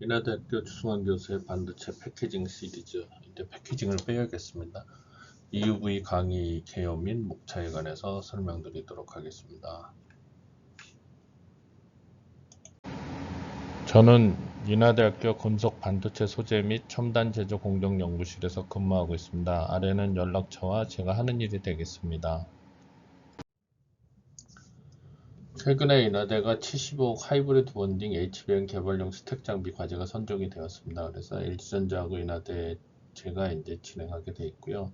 인하대학교 주승환 교수의 반도체 패키징 시리즈 이제 패키징을 빼야겠습니다. EUV 강의 개요 및 목차에 관해서 설명드리도록 하겠습니다. 저는 인하대학교 금속 반도체 소재 및 첨단 제조 공정 연구실에서 근무하고 있습니다. 아래는 연락처와 제가 하는 일이 되겠습니다. 최근에 인하대가 75억 하이브리드 본딩 HBM 개발용 스택 장비 과제가 선정이 되었습니다. 그래서 LG전자하고 인하대 제가 이제 진행하게 돼 있고요.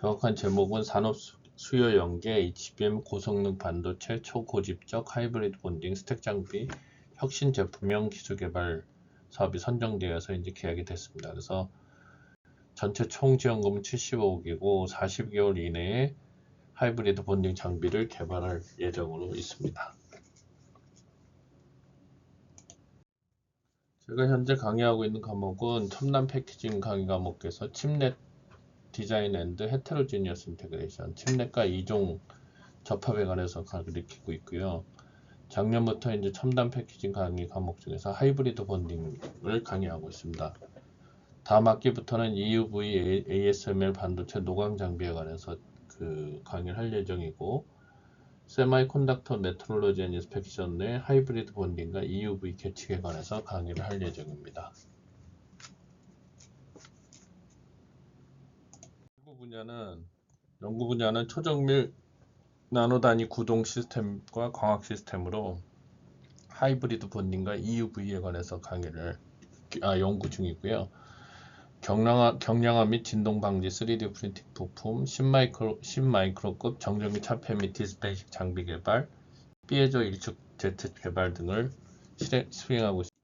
정확한 제목은 산업 수요 연계 HBM 고성능 반도체 초고집적 하이브리드 본딩 스택 장비 혁신 제품형 기술 개발 사업이 선정되어서 이제 계약이 됐습니다. 그래서 전체 총 지원금은 75억이고 40개월 이내에 하이브리드 본딩 장비를 개발할 예정으로 있습니다. 제가 현재 강의하고 있는 과목은 첨단 패키징 강의 과목에서 칩넷 디자인 앤드 헤테로지니어스 인테그레이션 칩넷과 이종 접합에 관해서 가르치고 있고요. 작년부터 이제 첨단 패키징 강의 과목 중에서 하이브리드 본딩을 강의하고 있습니다. 다음 학기부터는 EUV ASML 반도체 노광 장비에 관해서 그 강의를 할 예정이고 세마이콘덕터 메트롤로지 앤 인스펙션 내 하이브리드 본딩과 EUV 계측에 관해서 강의를 할 예정입니다. 연구 분야는 연구 분야는 초정밀 나노 단위 구동 시스템과 광학 시스템으로 하이브리드 본딩과 EUV에 관해서 강의를 아, 연구 중이고요. 경량화, 경량화 및 진동 방지 3D 프린팅 부품, 10마이크로, 10마이크로급 정전 및 차폐 및 디스플레이식 장비 개발, 삐에조 일축 Z 개발 등을 실행, 수행하고 있습니다.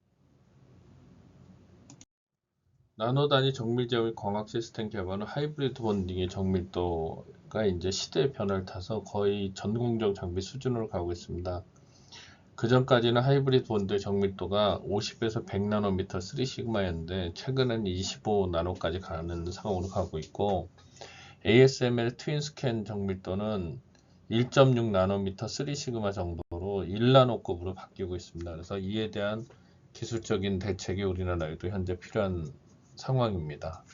나노 단위 정밀 제어 및 광학 시스템 개발은 하이브리드 본딩의 정밀도가 이제 시대의 변화를 타서 거의 전공정 장비 수준으로 가고 있습니다. 그 전까지는 하이브리드 본드의 정밀도가 50에서 100나노미터 3시그마였는데 최근에는 25나노까지 가는 상황으로 가고 있고 ASML 트윈 스캔 정밀도는 1.6 나노미터 3시그마 정도로 1나노급으로 바뀌고 있습니다. 그래서 이에 대한 기술적인 대책이 우리나라에도 현재 필요한 상황입니다.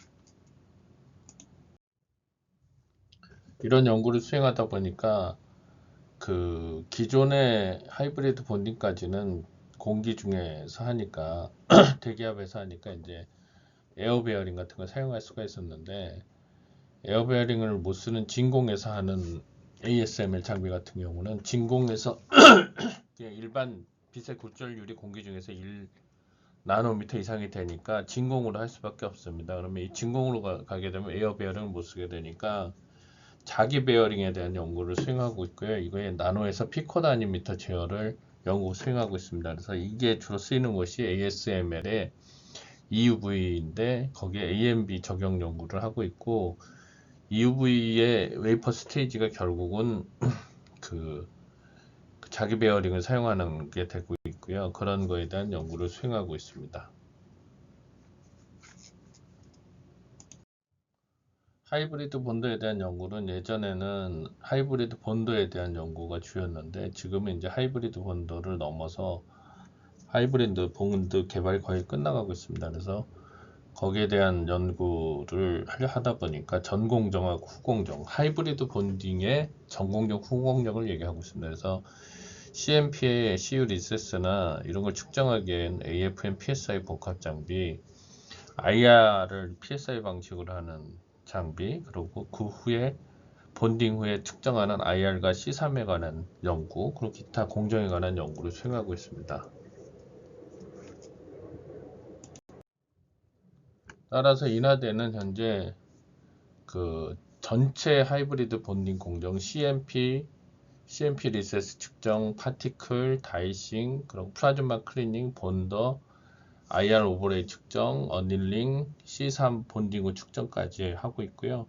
이런 연구를 수행하다 보니까 그 기존의 하이브리드 본딩까지는 공기 중에서 하니까 대기압에서 하니까 이제 에어 베어링 같은 걸 사용할 수가 있었는데 에어 베어링을 못 쓰는 진공에서 하는 ASML 장비 같은 경우는 진공에서 그냥 일반 빛의 굴절율이 공기 중에서 1 나노미터 이상이 되니까 진공으로 할 수밖에 없습니다. 그러면 이 진공으로 가, 게 되면 에어 베어링을 못 쓰게 되니까 자기 베어링에 대한 연구를 수행하고 있고요. 이거에 나노에서 피코 단위미터 제어를 연구 수행하고 있습니다. 그래서 이게 주로 쓰이는 것이 ASML의 EUV인데 거기에 AMB 적용 연구를 하고 있고 EUV의 웨이퍼 스테이지가 결국은 그 자기 베어링을 사용하는 게 되고 있고요. 그런 거에 대한 연구를 수행하고 있습니다. 하이브리드 본드에 대한 연구는 예전에는 하이브리드 본드에 대한 연구가 주였는데 지금은 이제 하이브리드 본드를 넘어서 하이브리드 본드 개발이 거의 끝나가고 있습니다. 그래서 거기에 대한 연구를 하다 보니까 전공정하고 후공정, 하이브리드 본딩의 전공정, 후공정을 얘기하고 있습니다. 그래서 CMP의 CU 리세스나 이런 걸 측정하기엔 AFM PSI 복합 장비, IR을 PSI 방식으로 하는 장비 그리고 그 후에 본딩 후에 측정하는 IR과 C3에 관한 연구 그리고 기타 공정에 관한 연구를 수행하고 있습니다. 따라서 인하대는 현재 그 전체 하이브리드 본딩 공정 CMP, CMP 리세스 측정, 파티클, 다이싱, 그리고 플라즈마 클리닝, 본더, IR 오버레이 측정, 어닐링, C3 본딩 측정까지 하고 있고요.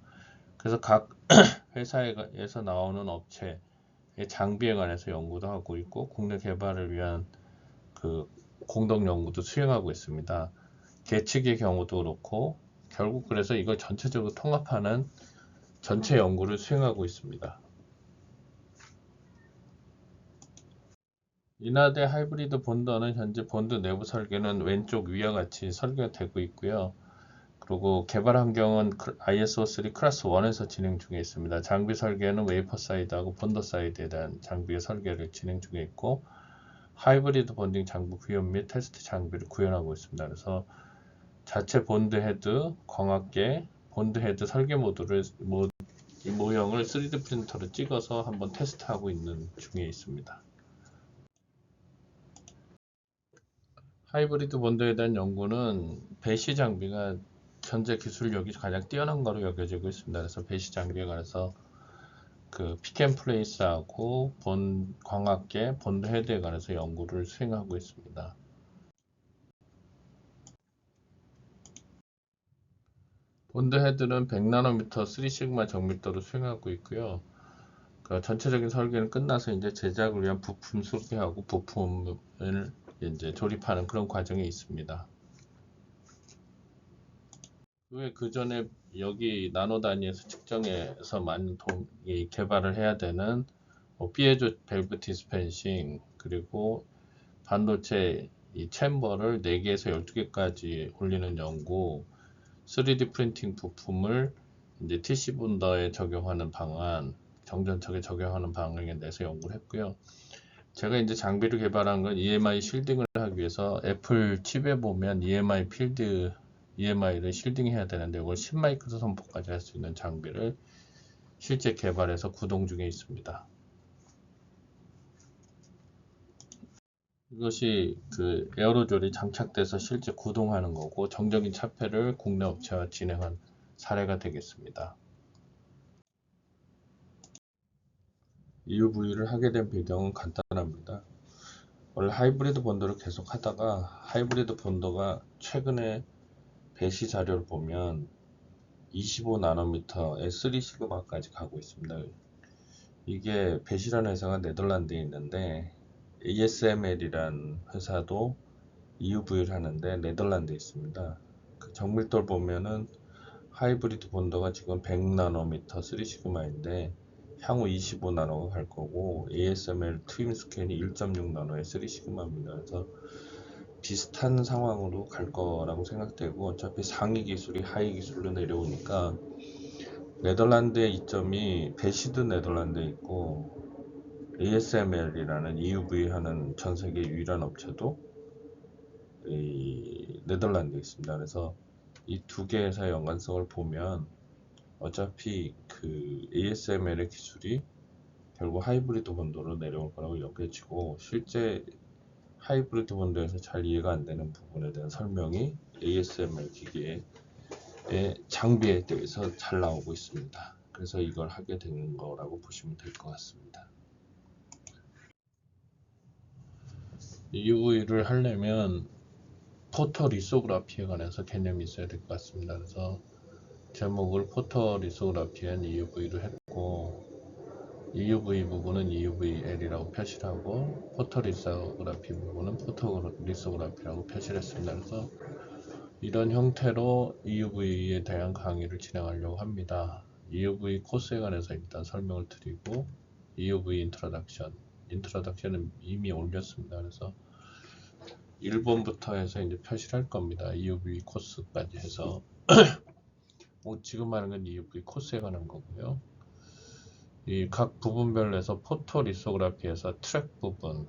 그래서 각 회사에서 나오는 업체의 장비에 관해서 연구도 하고 있고 국내 개발을 위한 그 공동 연구도 수행하고 있습니다. 계측의 경우도 그렇고 결국 그래서 이걸 전체적으로 통합하는 전체 연구를 수행하고 있습니다. 인하대 하이브리드 본더는 현재 본드 내부 설계는 왼쪽 위와 같이 설계가 되고 있고요. 그리고 개발 환경은 ISO3 클래스 1에서 진행 중에 있습니다. 장비 설계는 웨이퍼 사이드하고 본더 사이드에 대한 장비의 설계를 진행 중에 있고 하이브리드 본딩 장비 구현 및 테스트 장비를 구현하고 있습니다. 그래서 자체 본드 헤드, 광학계, 본드 헤드 설계 모드를 모, 이 모형을 3D 프린터로 찍어서 한번 테스트하고 있는 중에 있습니다. 하이브리드 본드에 대한 연구는 배시 장비가 현재 기술력이 가장 뛰어난 거로 여겨지고 있습니다. 그래서 배시 장비에 관해서 그 피켄플레이스하고 본 광학계 본드 헤드에 관해서 연구를 수행하고 있습니다. 본드 헤드는 100나노미터 3시그마 정밀도로 수행하고 있고요. 그 전체적인 설계는 끝나서 이제 제작을 위한 부품 소개하고 부품을 이제 조립하는 그런 과정이 있습니다. 왜 그 전에 여기 나노 단위에서 측정해서 많은 동이 개발을 해야 되는 뭐 피에조 밸브 디스펜싱 그리고 반도체 이 챔버를 4개에서 12개까지 올리는 연구 3D 프린팅 부품을 이제 TC 본더에 적용하는 방안, 정전척에 적용하는 방향에 대해서 연구를 했고요. 제가 이제 장비를 개발한 건 EMI 실딩을 하기 위해서 애플 칩에 보면 EMI 필드, EMI를 실딩해야 되는데 이걸 10마이크로 선포까지 할 수 있는 장비를 실제 개발해서 구동 중에 있습니다. 이것이 그 에어로졸이 장착돼서 실제 구동하는 거고 정적인 차폐를 국내 업체와 진행한 사례가 되겠습니다. EUV를 하게 된 배경은 간단합니다. 원래 하이브리드 본더를 계속 하다가 하이브리드 본더가 최근에 배시 자료를 보면 25나노미터 S3 시그마까지 가고 있습니다. 이게 배시라는 회사가 네덜란드에 있는데 ASML이란 회사도 EUV를 하는데 네덜란드에 있습니다. 그 정밀도를 보면은 하이브리드 본더가 지금 100나노미터 3시그마인데 향후 25나노가 갈 거고 ASML 트윈 스캔이 1.6나노의 3시그마입니다. 그래서 비슷한 상황으로 갈 거라고 생각되고 어차피 상위 기술이 하위 기술로 내려오니까 네덜란드의 이점이 베시드 네덜란드에 있고 ASML이라는 EUV 하는 전 세계 유일한 업체도 이 네덜란드에 있습니다. 그래서 이 두 개의 회사의 연관성을 보면 어차피 그 ASML의 기술이 결국 하이브리드 본도로 내려올 거라고 여겨지고 실제 하이브리드 본도에서 잘 이해가 안 되는 부분에 대한 설명이 ASML 기계의 장비에 대해서 잘 나오고 있습니다. 그래서 이걸 하게 되는 거라고 보시면 될 것 같습니다. UV를 하려면 포터 리소그라피에 관해서 개념이 있어야 될 것 같습니다. 그래서 제목을 포터 리소그라피엔 EUV를 했고 EUV 부분은 EUVL이라고 표시를 하고 포터 리소그라피 부분은 포터 리소그라피라고 표시를 했습니다. 그래서 이런 형태로 EUV에 대한 강의를 진행하려고 합니다. EUV 코스에 관해서 일단 설명을 드리고 EUV 인트로덕션 인트로덕션은 이미 올렸습니다. 그래서 1번부터 해서 이제 표시를 할 겁니다. EUV 코스까지 해서 뭐 지금 하는 건 EUV 코스에 관한 거고요. 이 각 부분별에서 포토 리소그라피에서 트랙 부분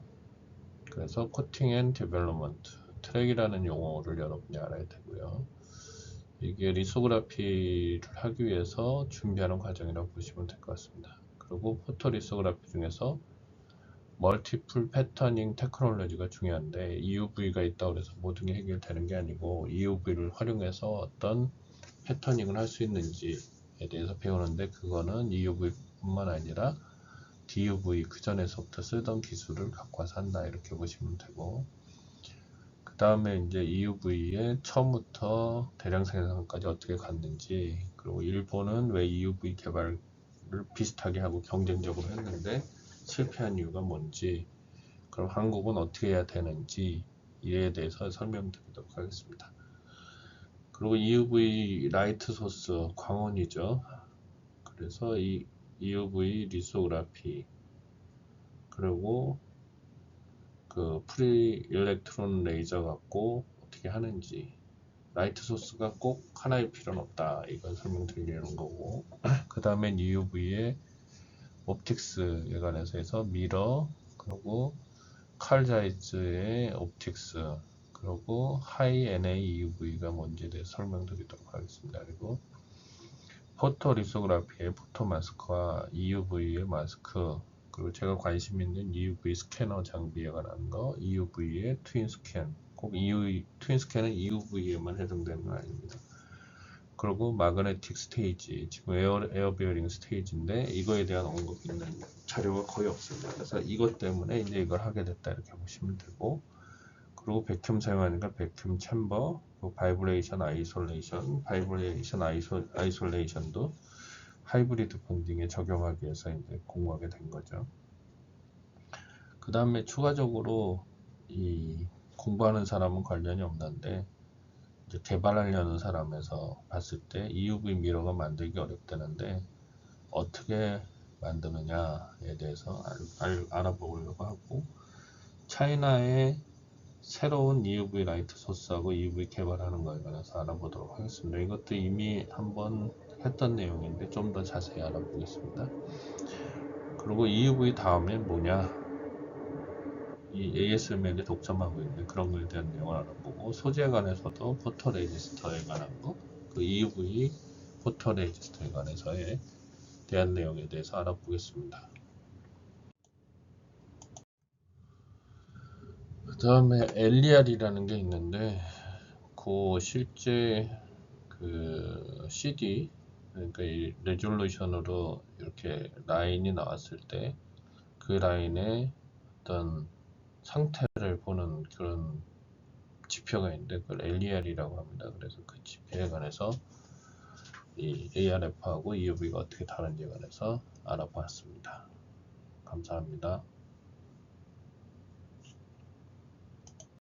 그래서 코팅 앤 디벨로먼트 트랙이라는 용어를 여러분이 알아야 되고요. 이게 리소그라피를 하기 위해서 준비하는 과정이라고 보시면 될 것 같습니다. 그리고 포토 리소그라피 중에서 멀티플 패터닝 테크놀로지가 중요한데 EUV가 있다고 해서 모든 게 해결되는 게 아니고 EUV를 활용해서 어떤 패터닝을 할 수 있는지에 대해서 배우는데 그거는 EUV뿐만 아니라 DUV 그 전에서부터 쓰던 기술을 갖고 와서 한다 이렇게 보시면 되고 그 다음에 이제 EUV의 처음부터 대량 생산까지 어떻게 갔는지 그리고 일본은 왜 EUV 개발을 비슷하게 하고 경쟁적으로 했는데 실패한 이유가 뭔지 그럼 한국은 어떻게 해야 되는지 이에 대해서 설명드리도록 하겠습니다. 그리고 EUV 라이트 소스 광원이죠. 그래서 이 EUV 리소그라피. 그리고 그 프리 일렉트론 레이저 갖고 어떻게 하는지. 라이트 소스가 꼭 하나일 필요는 없다. 이걸 설명드리려는 거고. 그 다음엔 UV의 옵틱스에 관해서 해서 미러 그리고 칼자이즈의 옵틱스 그리고 하이 NA UV가 뭔지에 대해서 설명드리도록 하겠습니다. 그리고 포토 리소그라피의 포토 마스크와 EUV의 마스크 그리고 제가 관심 있는 EUV 스캐너 장비에 관한 거 EUV의 트윈 스캔 꼭 EUV, 트윈 스캔은 EUV에만 해당되는 건 아닙니다. 그리고 마그네틱 스테이지 지금 에어, 에어 베어링 스테이지인데 이거에 대한 언급 있는 자료가 거의 없습니다. 그래서 이것 때문에 이제 이걸 하게 됐다 이렇게 보시면 되고 그리고 백큐ම් 사용하니까 백큐ම් 챔버, 그 바이브레이션 아이솔레이션, 바이브레이션 아이솔, 아이솔레이션도 하이브리드 본딩에 적용하기 위해서 이제 공부하게 된 거죠. 그 다음에 추가적으로 이 공부하는 사람은 관련이 없는데 이제 개발하려는 사람에서 봤을 때 EUV 미러가 만들기 어렵다는데 어떻게 만드느냐에 대해서 알, 알, 알아보려고 하고 차이나의 새로운 EUV 라이트 소스하고 EUV 개발하는 거에 관해서 알아보도록 하겠습니다. 이것도 이미 한번 했던 내용인데 좀 더 자세히 알아보겠습니다. 그리고 EUV 다음에 뭐냐? 이 ASML이 독점하고 있는 그런 거에 대한 내용을 알아보고 소재에 관해서도 포토 레지스터에 관한 거, 그 EUV 포토 레지스터에 관해서에 대한 내용에 대해서 알아보겠습니다. 그 다음에 LER이라는 게 있는데 그 실제 그 CD 그러니까 이 레졸루션으로 이렇게 라인이 나왔을 때 그 라인의 어떤 상태를 보는 그런 지표가 있는데 그걸 LER이라고 합니다. 그래서 그 지표에 관해서 이 ARF하고 EUV가 어떻게 다른지에 관해서 알아봤습니다. 감사합니다.